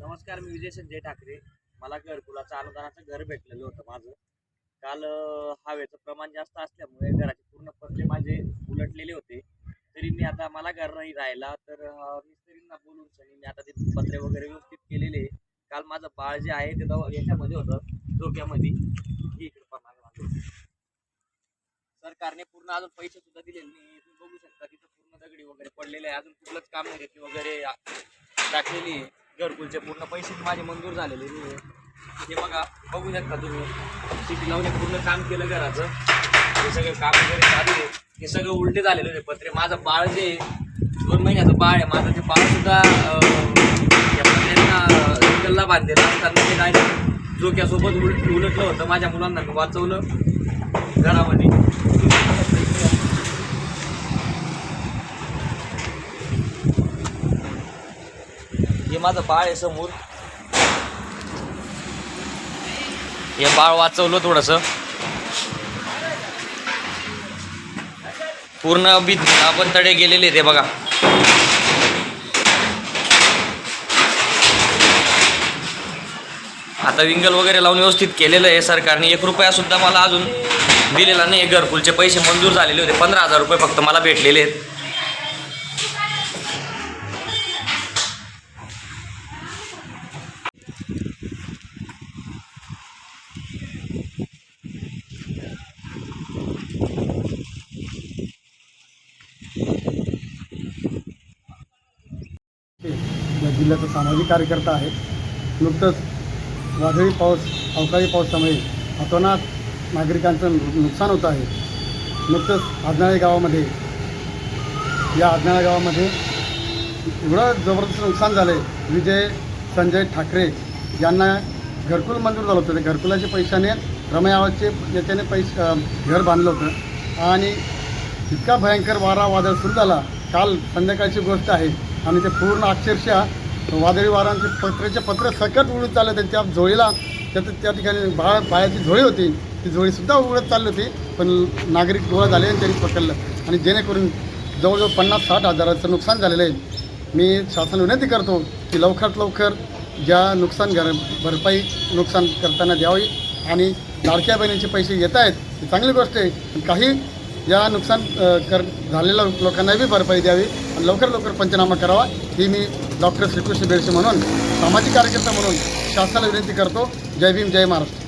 नमस्कार मी विजय संजय ठाकरे. मला घरकुलाचं अनुदानाचं घर भेटलेलं होतं माझं. काल हवेचं प्रमाण जास्त असल्यामुळे घराचे पूर्ण पत्रे माझे उलटलेले होते. तरी मी आता मला घर नाही राहिला तर मिस्त्रींना बोलून सनी मी आता ते पत्रे वगैरे व्यवस्थित केलेले. काल माझं बाळ जे आहे ते दवा याच्यामध्ये होतं डोक्यामध्ये. हे इकडं पहा सरकारने पूर्ण अजून पैसे सुद्धा दिलेले नाही. तुम्ही बघू शकता तिथं पूर्ण दगडी वगैरे पडलेले आहे. अजून कुठलंच काम नाही वगैरे टाकलेली आहे. घरकुलचे पूर्ण पैसे माझे मंजूर झालेले नाही हे बघा बघू शकता तुम्ही? शिटी लावून पूर्ण काम केलं घराचं. हे सगळं काम वगैरे चालू आहे. हे सगळं उलटे झालेले होते. पत्रे माझं बाळ जे दोन महिन्याचं बाळ आहे. माझं ते बाळ सुद्धा सिंगलला बांधलेलं असताना ते डायरेक्ट जोक्यासोबत उलट उलटलं होतं. माझ्या मुलांना वाचवलं. घरामध्ये हे माझं बाळ आहे समोर. हे बाळ वाचवलं थोडस. पूर्ण बी आपण तडे गेलेले ते बघा. आता विंगल वगैरे लावून व्यवस्थित केलेलं आहे सरकारने. एक रुपया सुद्धा मला अजून दिलेला नाही. घरकुलचे पैसे मंजूर झालेले होते. पंधरा हजार रुपये फक्त मला भेटलेले आहेत. या जिल्ह्याचा सामाजिक कार्यकर्ता आहे नुकतंच वादळी पाऊस अवकाळी पावसामुळे अतोनात नागरिकांचं नुकसान होत आहे. नुकतंच आजनाळे गावामध्ये या आजनाळे गावामध्ये एवढं जबरदस्त नुकसान झालं आहे विजय संजय ठाकरे यांना घरकुल मंजूर झालं होतं. ते घरकुलाच्या पैशाने रमयावाचे याच्याने पैसे घर बांधलं होतं. आणि इतका भयंकर वारा वादळ सुरू झाला. काल संध्याकाळची गोष्ट आहे. आणि ते पूर्ण अक्षरशः वादळी वारांचे पत्र्याचे पत्र सकट उडत चालले होते. त्या झोळीला त्या त्या ठिकाणी बाळ बाळाची झोळी होती. ती झोळीसुद्धा उडत चालली होती. पण नागरिक गोळा झाले आणि त्यांनी पकडलं. आणि जेणेकरून जवळजवळ पन्नास साठ हजाराचं नुकसान झालेलं आहे. मी शासन विनंती करतो की लवकरात लवकर ज्या नुकसान घर भरपाई नुकसान करताना द्यावी. आणि लाडक्या बहिणीचे पैसे येत आहेत ही चांगली गोष्ट आहे. पण काही या नुकसान कर झालेल्या लोकांना बी भरपाई द्यावी आणि लवकर लवकर पंचनामा करावा ही मी डॉक्टर श्रीकृष्ण बेडसे म्हणून सामाजिक कार्यकर्ता म्हणून शासनाला विनंती करतो. जय भीम जय महाराष्ट्र.